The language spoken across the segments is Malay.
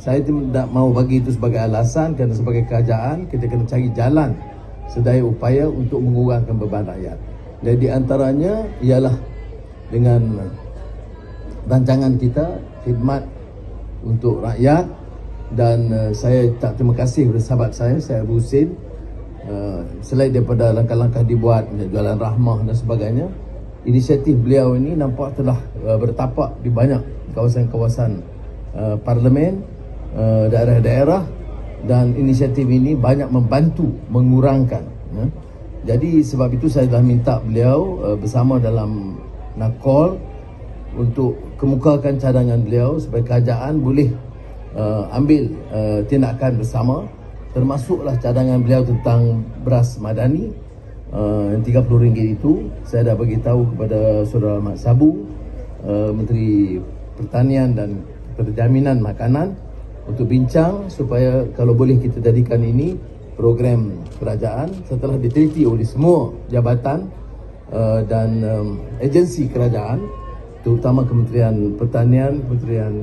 Saya tidak mau bagi itu sebagai alasan kerana sebagai kerajaan kita kena cari jalan sedaya upaya untuk mengurangkan beban rakyat. Dan di antaranya ialah dengan rancangan kita khidmat untuk rakyat. Dan uh, saya tak terima kasih kepada sahabat saya saya Abu Hussein. Uh, selain daripada langkah-langkah dibuat jualan rahmah dan sebagainya inisiatif beliau ini nampak telah bertapak di banyak kawasan-kawasan parlimen uh, daerah-daerah dan inisiatif ini banyak membantu mengurangkan ya. jadi sebab itu saya telah minta beliau uh, bersama dalam nakol untuk kemukakan cadangan beliau supaya kerajaan boleh uh, ambil uh, tindakan bersama. Termasuklah cadangan beliau tentang beras madani uh, yang RM30 itu. Saya dah bagi tahu kepada saudara Mat Sabu uh, Menteri Pertanian dan Perjaminan Makanan untuk bincang supaya kalau boleh kita jadikan ini program kerajaan setelah diteliti oleh semua jabatan uh, dan um, agensi kerajaan terutama Kementerian Pertanian, Kementerian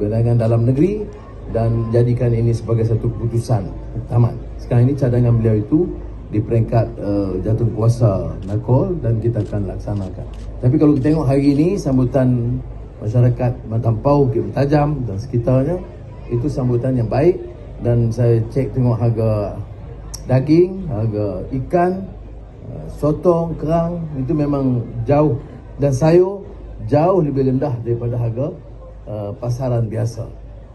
Perdagangan Dalam Negeri dan jadikan ini sebagai satu keputusan tamat. Sekarang ini cadangan beliau itu di peringkat uh, jatuh kuasa Nakol dan kita akan laksanakan. Tapi kalau kita tengok hari ini sambutan masyarakat Matampau, Bukit Tajam dan sekitarnya itu sambutan yang baik dan saya cek tengok harga daging, harga ikan, uh, sotong, kerang itu memang jauh dan sayur jauh lebih rendah daripada harga uh, pasaran biasa.